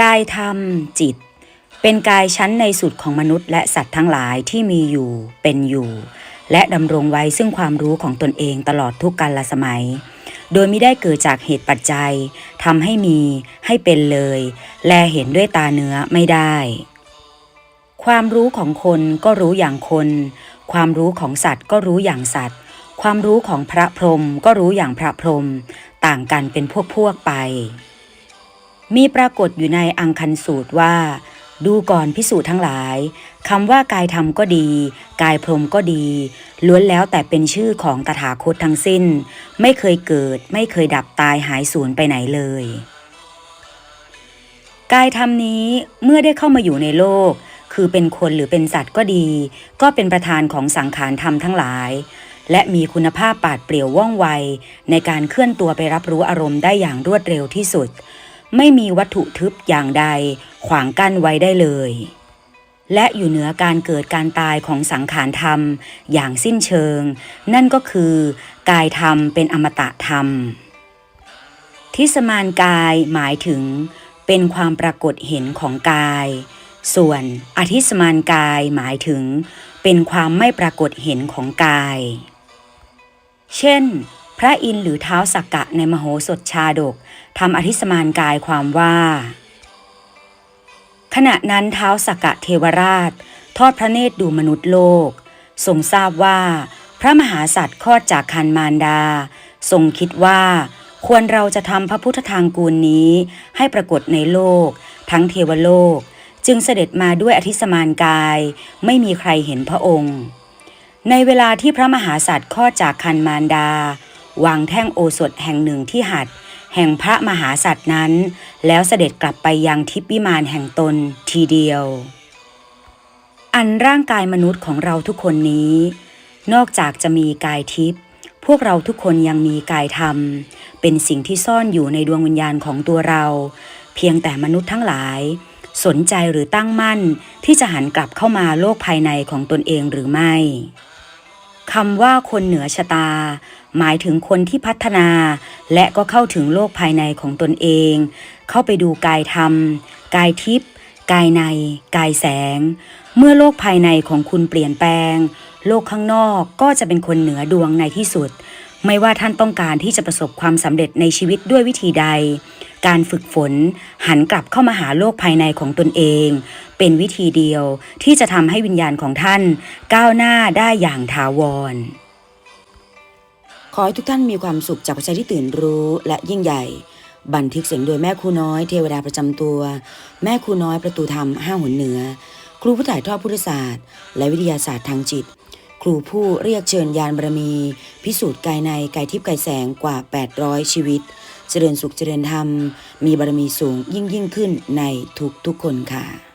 กายธรรมจิต เป็นกายชั้นในสุดของมนุษย์ และสัตว์ทั้งหลายที่มีอยู่เป็นอยู่ และดำรงไว้ซึ่งความรู้ของตนเองตลอดทุกกาลสมัย โดยไม่ได้เกิดจากเหตุปัจจัยทำให้มีให้เป็นเลย แลเห็นด้วยตาเนื้อไม่ได้ ความรู้ของคนก็รู้อย่างคน ความรู้ของสัตว์ก็รู้อย่างสัตว์ ความรู้ของพระพรหมก็รู้อย่างพระพรหมต่างกันเป็นพวกพวกๆไป มีปรากฏอยู่ในอังคันสูตรว่า ดูก่อนพิสูจน์ทั้งหลายคำว่ากายธรรมก็ดี กายพรหมก็ดี ล้วนแล้วแต่เป็นชื่อของตถาคตทั้งสิ้น ไม่เคยเกิด ไม่เคยดับตายหายสูญไปไหนเลย กายธรรมนี้เมื่อได้เข้ามาอยู่ในโลก คือเป็นคนหรือเป็นสัตว์ก็ดี ก็เป็นประธานของสังขารธรรมทั้งหลายและมีคุณภาพปาดเปรี่ยวว่องไว ในการเคลื่อนตัวไปรับรู้อารมณ์ได้อย่างรวดเร็วที่สุด ไม่มีวัตถุทึบอย่างใดขวางกั้นไว้ได้เลย และอยู่เหนือการเกิดการตายของสังขารธรรมอย่างสิ้นเชิง นั่นก็คือกายธรรมเป็นอมตะธรรม ทิสมานกายหมายถึงเป็นความปรากฏเห็นของกาย ส่วนอธิสมานกายหมายถึง เป็นความไม่ปรากฏเห็นของกาย เช่น พระอินทร์หรือเท้าสักกะในมโหสถชาดกทำอธิสมานกายความว่า ขณะนั้นเท้าสักกะเทวราช ทอดพระเนตรดูมนุษย์โลก ทรงทราบว่า พระมหาสัตว์คลอดจากคันมารดา ทรงคิดว่า ควรเราจะทำพระพุทธทางกูลนี้ให้ปรากฏในโลก ทั้งเทวโลก จึงเสด็จมาด้วยอธิสมานกาย ไม่มีใครเห็นพระองค์ ในเวลาที่พระมหาสัตว์คลอดจากคันมารดา วางแท่งโอสถแห่งหนึ่งที่หัด แห่งพระมหาสัตว์นั้น แล้วเสด็จกลับไปยังทิพย์วิมานแห่งตนทีเดียว อันร่างกายมนุษย์ของเราทุกคนนี้ นอกจากจะมีกายทิพย์พวกเราทุกคนยังมีกายธรรม เป็นสิ่งที่ซ่อนอยู่ในดวงวิญญาณของตัวเรา เพียงแต่มนุษย์ทั้งหลาย สนใจหรือตั้งมั่นที่จะหันกลับเข้ามาโลกภายในของตนเองหรือไม่คำว่าคนเหนือชะตา หมายถึงคนที่พัฒนา และก็เข้าถึงโลกภายในของตนเอง เข้าไปดูกายธรรม กายทิพย์กายใน กายแสง เมื่อโลกภายในของคุณเปลี่ยนแปลง โลกข้างนอกก็จะเป็นคนเหนือดวงในที่สุด ไม่ว่าท่านต้องการที่จะประสบความสำเร็จในชีวิตด้วยวิธีใด การฝึกฝนหันกลับเข้ามาหาโลกภายในของตนเอง เป็นวิธีเดียวที่จะทำให้วิญญาณของท่าน ก้าวหน้าได้อย่างถาวร ขอให้ทุกท่านมีความสุขจากประชาที่ตื่นรู้และยิ่งใหญ่ บันทึกเสียงโดยแม่ครูน้อยเทวดาประจำตัว แม่ครูน้อยประตูธรรมห้าหุนเหนือ ครูผู้ถ่ายทอดพุทธศาสตร์ และวิทยาศาสตร์ทางจิต ครูผู้เรียกเชิญยานบารมี พิสูจน์กายในกายทิพย์กายแสงกว่า 800 ชีวิต เจริญสุขเจริญธรรม มีบารมีสูงยิ่งยิ่งขึ้นในทุกทุกๆคนค่ะ